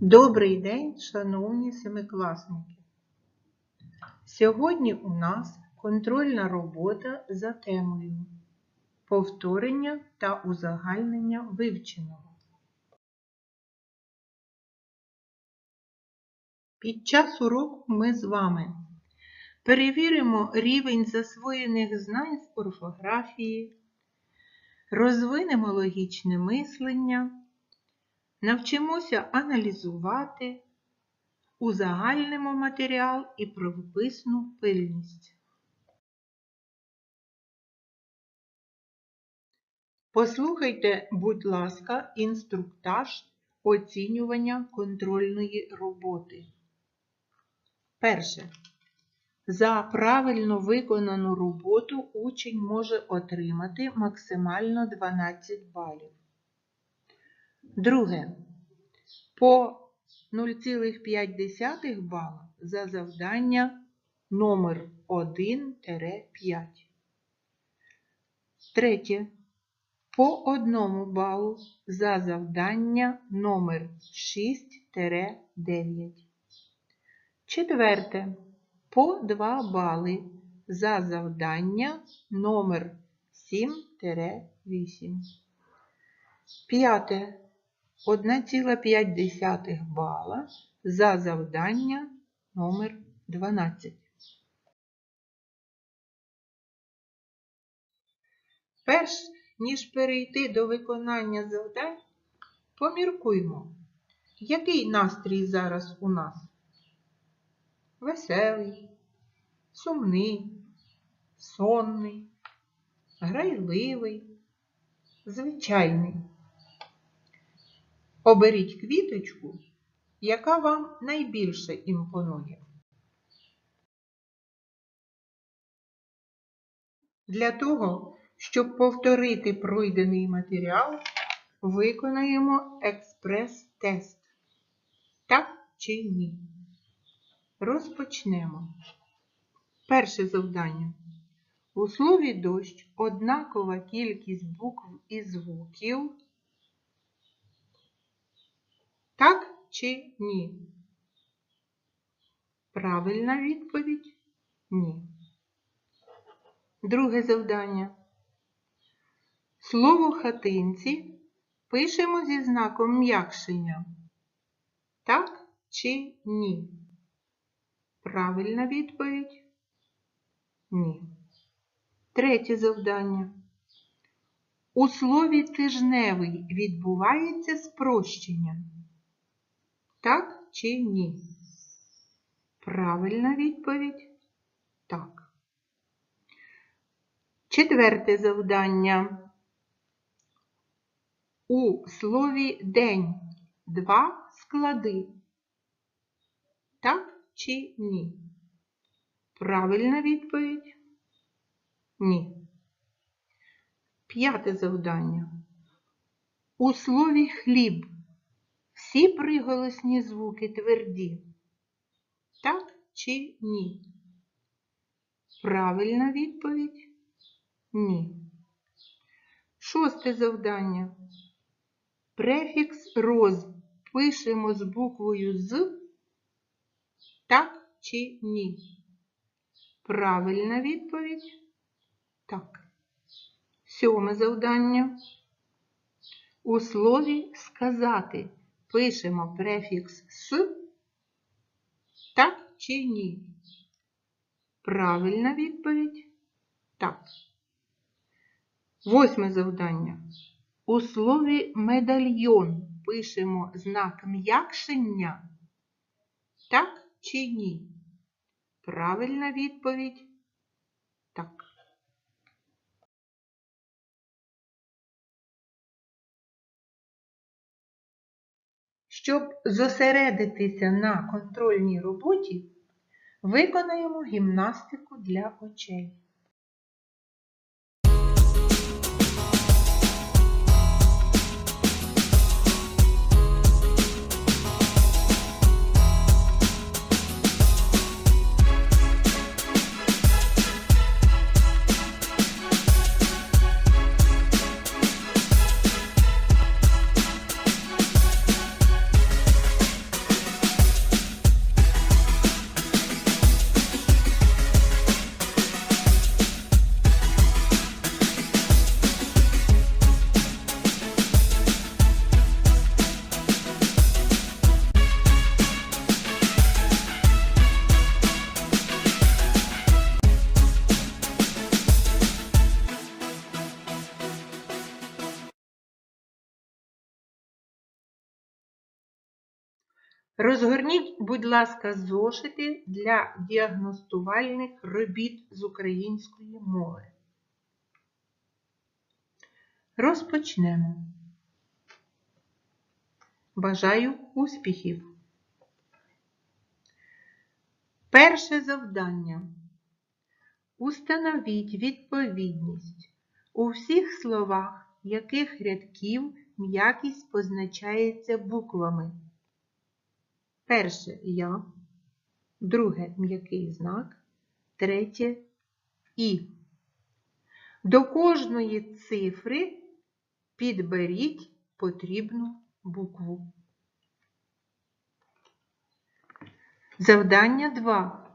Добрий день, шановні семикласники! Сьогодні у нас контрольна робота за темою повторення та узагальнення вивченого. Під час уроку ми з вами перевіримо рівень засвоєних знань з орфографії, розвинемо логічне мислення. Навчимося аналізувати, узагальнимо матеріал і правописну пильність. Послухайте, будь ласка, інструктаж оцінювання контрольної роботи. Перше. За правильно виконану роботу учень може отримати максимально 12 балів. Друге. По 0,5 бала за завдання номер 1-5. Третє. По 1 балу за завдання номер 6-9. Четверте. По 2 бали за завдання номер 7-8. П'яте. 1,5 бала за завдання номер 12. Перш ніж перейти до виконання завдань, поміркуймо, який настрій зараз у нас? Веселий, сумний, сонний, грайливий, звичайний. Оберіть квіточку, яка вам найбільше імпонує. Для того, щоб повторити пройдений матеріал, виконаємо експрес-тест. Так чи ні? Розпочнемо. Перше завдання. У слові дощ однакова кількість букв і звуків. Так чи ні? Правильна відповідь ні. Друге завдання. Слово хатинці пишемо зі знаком м'якшення. Так чи ні? Правильна відповідь ні. Третє завдання. У слові тижневий відбувається спрощення. Так чи ні? Правильна відповідь так. Четверте завдання. У слові день два склади. Так чи ні? Правильна відповідь ні. П'яте завдання. У слові хліб всі приголосні звуки тверді. Так чи ні? Правильна відповідь ні. Шосте завдання. Префікс роз пишемо з буквою з. Так чи ні? Правильна відповідь так. Сьоме завдання. У слові сказати пишемо префікс с. Так чи ні? Правильна відповідь так. Восьме завдання. У слові медальйон пишемо знак м'якшення. Так чи ні? Правильна відповідь так. Щоб зосередитися на контрольній роботі, виконаємо гімнастику для очей. Розгорніть, будь ласка, зошити для діагностувальних робіт з української мови. Розпочнемо. Бажаю успіхів! Перше завдання. Установіть відповідність у всіх словах, яких рядків м'якість позначається буквами. Перше я, друге м'який знак, третє і. До кожної цифри підберіть потрібну букву. Завдання 2.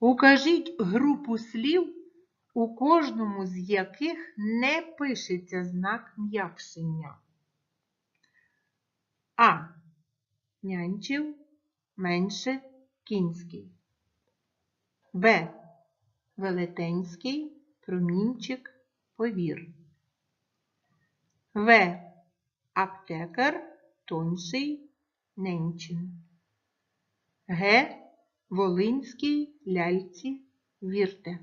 Укажіть групу слів, у кожному з яких не пишеться знак м'якшення. А. Нянчив, менше, кінський. Б. Велетенський, промінчик, повір. В. Аптекар, тонший, ненчин. Г. Волинський, ляльці, вірте.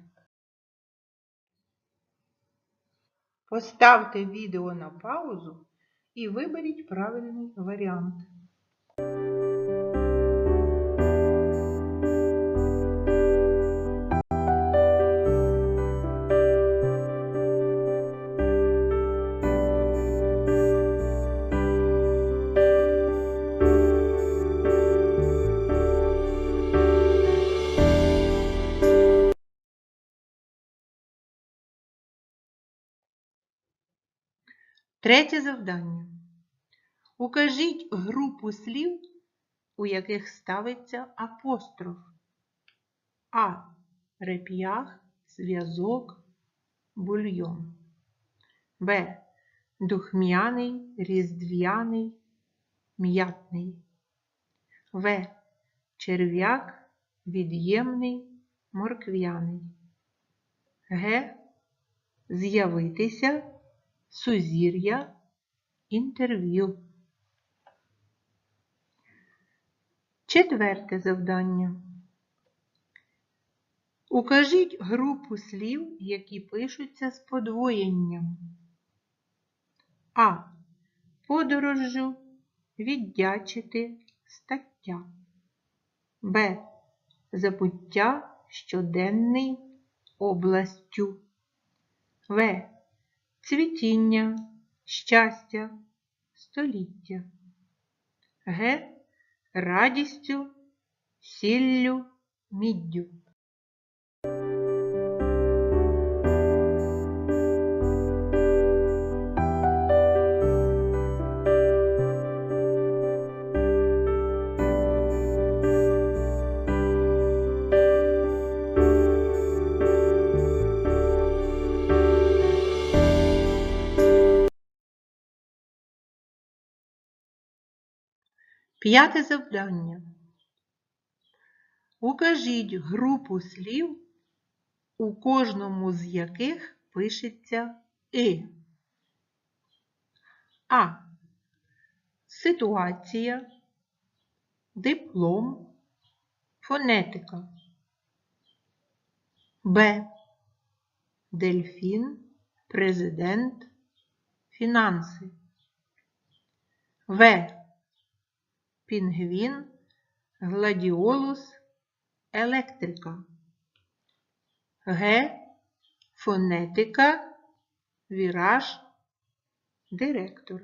Поставте відео на паузу і виберіть правильний варіант. Третє завдання. Укажіть групу слів, у яких ставиться апостроф. А. Реп'ях, зв'язок, бульйон. Б. Духмяний, різдвяний, м'ятний. В. Черв'як, від'ємний, морквяний. Г. З'явитися, сузір'я, інтерв'ю. Четверте завдання. Укажіть групу слів, які пишуться з подвоєнням. А. Подорожжю, віддячити, стаття. Б. Забуття, щоденний, областю. В. Цвітіння, щастя, століття. Г. Радістю, сіллю, міддю. П'яте завдання. Укажіть групу слів, у кожному з яких пишеться «и». А. Ситуація, диплом, фонетика. Б. Дельфін, президент, фінанси. В. Пінгвін, гладіолус, електрика. Г. Фонетика, віраж, директор.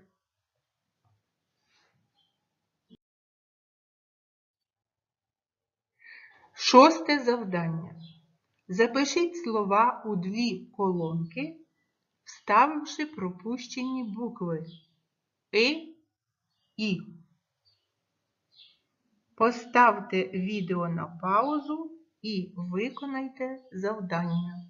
Шосте завдання. Запишіть слова у дві колонки, вставивши пропущені букви И, І. Поставте відео на паузу і виконайте завдання.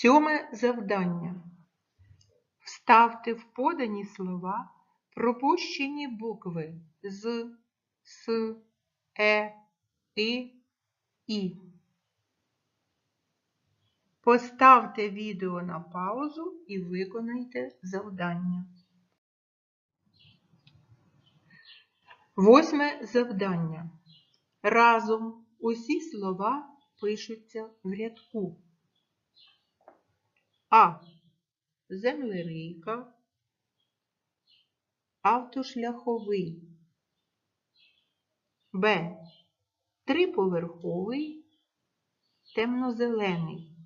Сьоме завдання. Вставте в подані слова пропущені букви з, с, е, и, і. Поставте відео на паузу і виконайте завдання. Восьме завдання. Разом усі слова пишуться в рядку. А. Землерийка. Автошляховий. Б. Триповерховий. Темнозелений.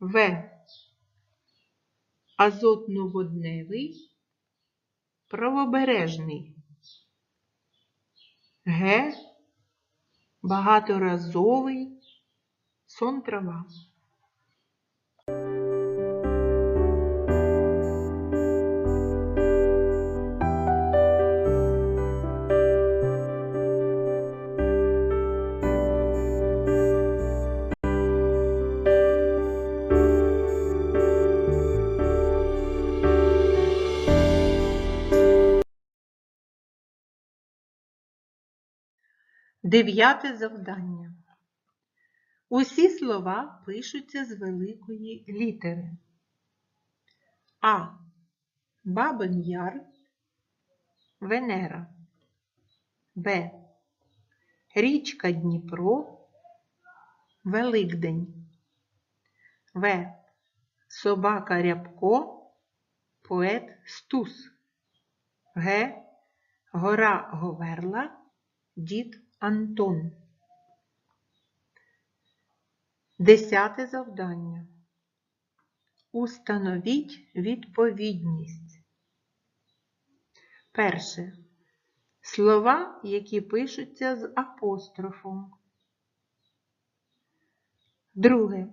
В. Азотно-водневий. Правобережний. Г. Багаторазовий. Сон трава. Дев'яте завдання. Усі слова пишуться з великої літери. А. Бабин Яр. Венера. Б. Річка Дніпро. Великдень. В. Собака Рябко. Поет Стус. Г. Гора Говерла. Дід Антон. Десяте завдання. Установіть відповідність. Перше. Слова, які пишуться з апострофом. Друге.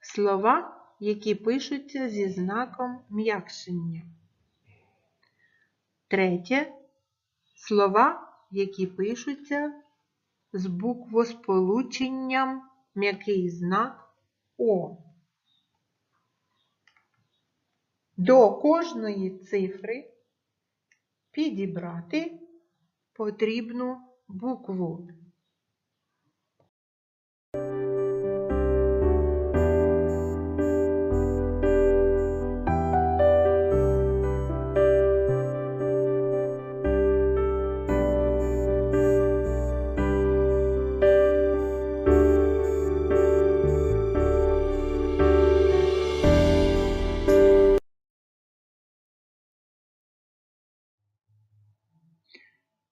Слова, які пишуться зі знаком м'якшення. Третє. Слова, які пишуться з буквосполученням м'який знак О. До кожної цифри підібрати потрібну букву.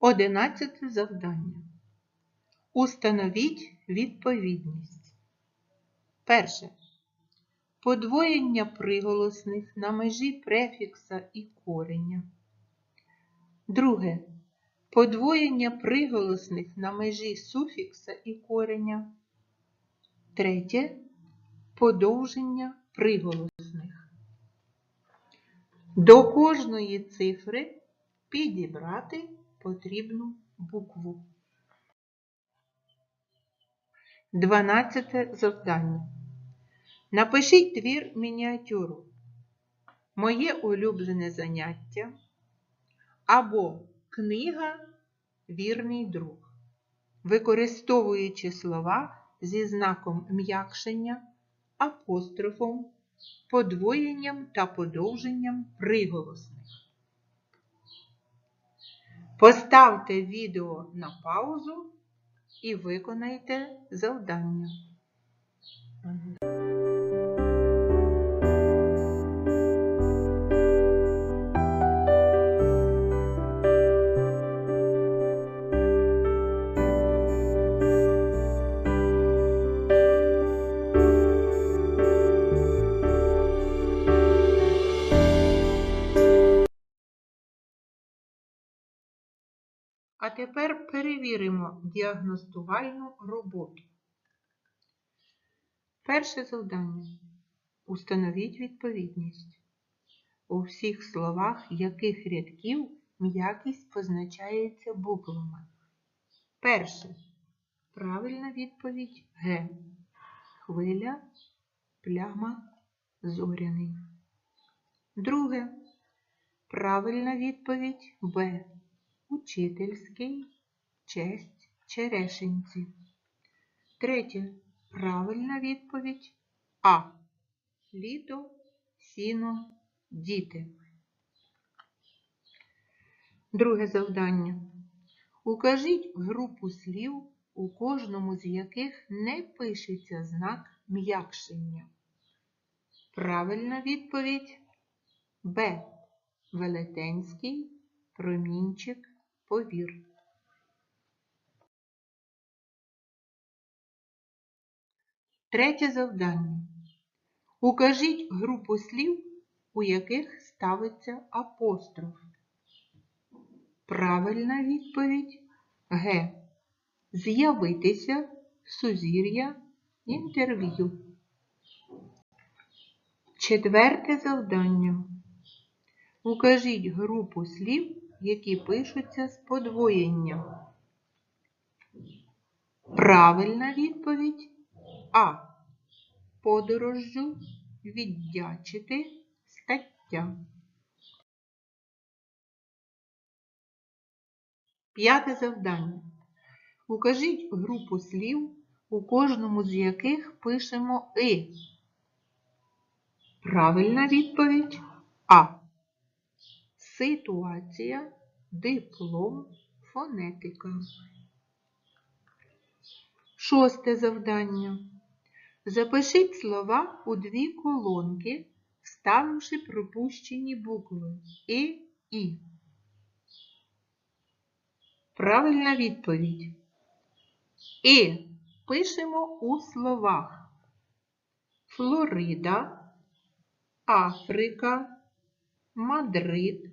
Одинадцяте завдання. Установіть відповідність. Перше. Подвоєння приголосних на межі префікса і кореня. Друге. Подвоєння приголосних на межі суфікса і кореня. Третє. Подовження приголосних. До кожної цифри підібрати потрібну букву. Дванадцяте завдання. Напишіть твір мініатюру. Моє улюблене заняття або книга Вірний друг, використовуючи слова зі знаком м'якшення, апострофом, подвоєнням та подовженням приголосних. Поставте відео на паузу і виконайте завдання. Тепер перевіримо діагностувальну роботу. Перше завдання. Установіть відповідність. У всіх словах яких рядків м'якість позначається буквами. Перше. Правильна відповідь Г. Хвиля пляма зоряний. Друге. Правильна відповідь Б. Учительський. Честь черешенці. Третє. Правильна відповідь А. Літо, сіно, діти. Друге завдання. Укажіть групу слів, у кожному з яких не пишеться знак м'якшення. Правильна відповідь Б. Велетенський, промінчик, повір. Третє завдання. Укажіть групу слів, у яких ставиться апостроф. Правильна відповідь Г. З'явитися, сузір'я, інтерв'ю. Четверте завдання. Укажіть групу слів, які пишуться з подвоєнням. Правильна відповідь А. Подорожжю, віддячити, стаття. П'яте завдання. Укажіть групу слів, у кожному з яких пишемо «и». Правильна відповідь А. Ситуація, диплом, фонетика. Шосте завдання. Запишіть слова у дві колонки, вставивши пропущені букви І, І. Правильна відповідь. І пишемо у словах Флорида, Африка, Мадрид,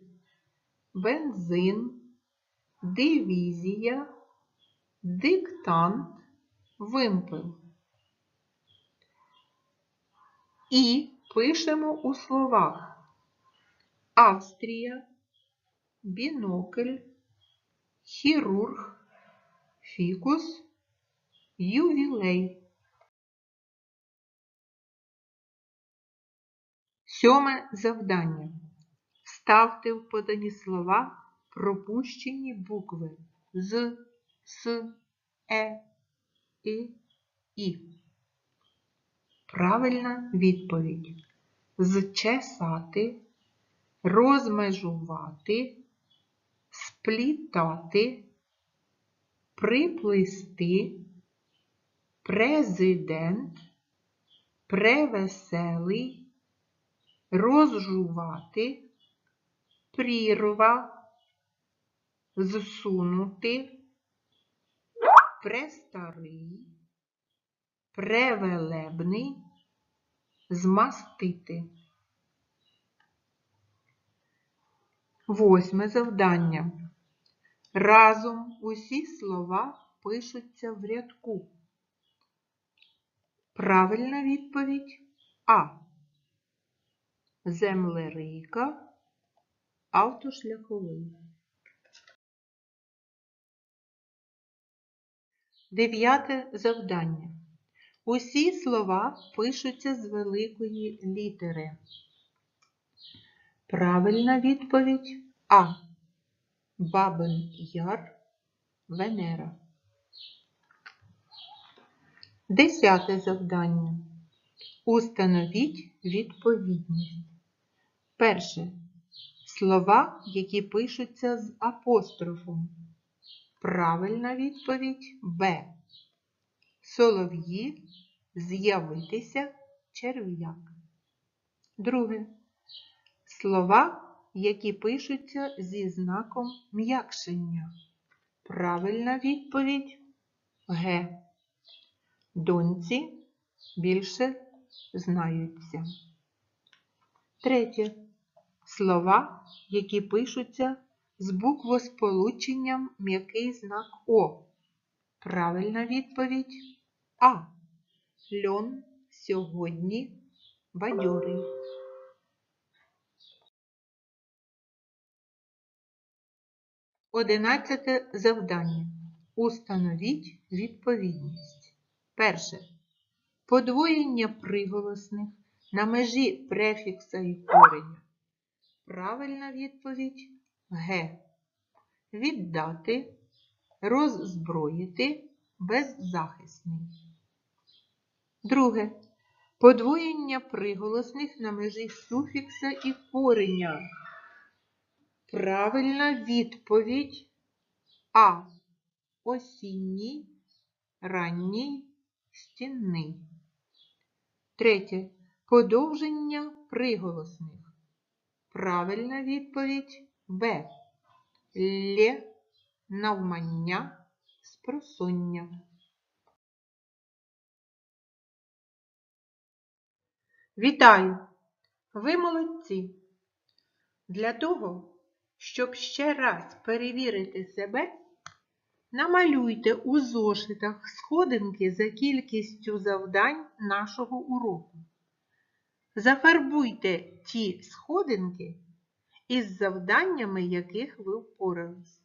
бензин, дивізія, диктант, вимпел. І пишемо у словах Австрія, бінокль, хірург, фікус, ювілей. Сьоме завдання. Вставте в подані слова пропущені букви з, с, е, і, і. Правильна відповідь. Зчесати, розмежувати, сплітати, приплисти, президент, превеселий, розжувати, прірва, зсунути, престарий, превелебний, змастити. Восьме завдання. Разом усі слова пишуться в рядку. Правильна відповідь А. Землерийка, автошляховий. Дев'яте завдання. Усі слова пишуться з великої літери. Правильна відповідь А. Бабин Яр, Венера. Десяте завдання. Установіть відповідність. Перше. Слова, які пишуться з апострофом. Правильна відповідь Б. Солов'ї з'явитися черв'як. Друге. Слова, які пишуться зі знаком м'якшення. Правильна відповідь Г. Доньці більше знаються. Третє. Слова, які пишуться з буквосполученням м'який знак О. Правильна відповідь А. Льон сьогодні бадьорий. Одинадцяте завдання. Установіть відповідність. Перше. Подвоєння приголосних на межі префікса і кореня. Правильна відповідь Г. Віддати, роззброїти, беззахисний. Друге. Подвоєння приголосних на межі суфікса і кореня. Правильна відповідь А. Осінній, ранній, стінний. Третє. Подовження приголосних. Правильна відповідь Б. Лє, навмання, спросоння. Вітаю! Ви молодці! Для того, щоб ще раз перевірити себе, намалюйте у зошитах сходинки за кількістю завдань нашого уроку. Зафарбуйте ті сходинки із завданнями, яких ви впорались.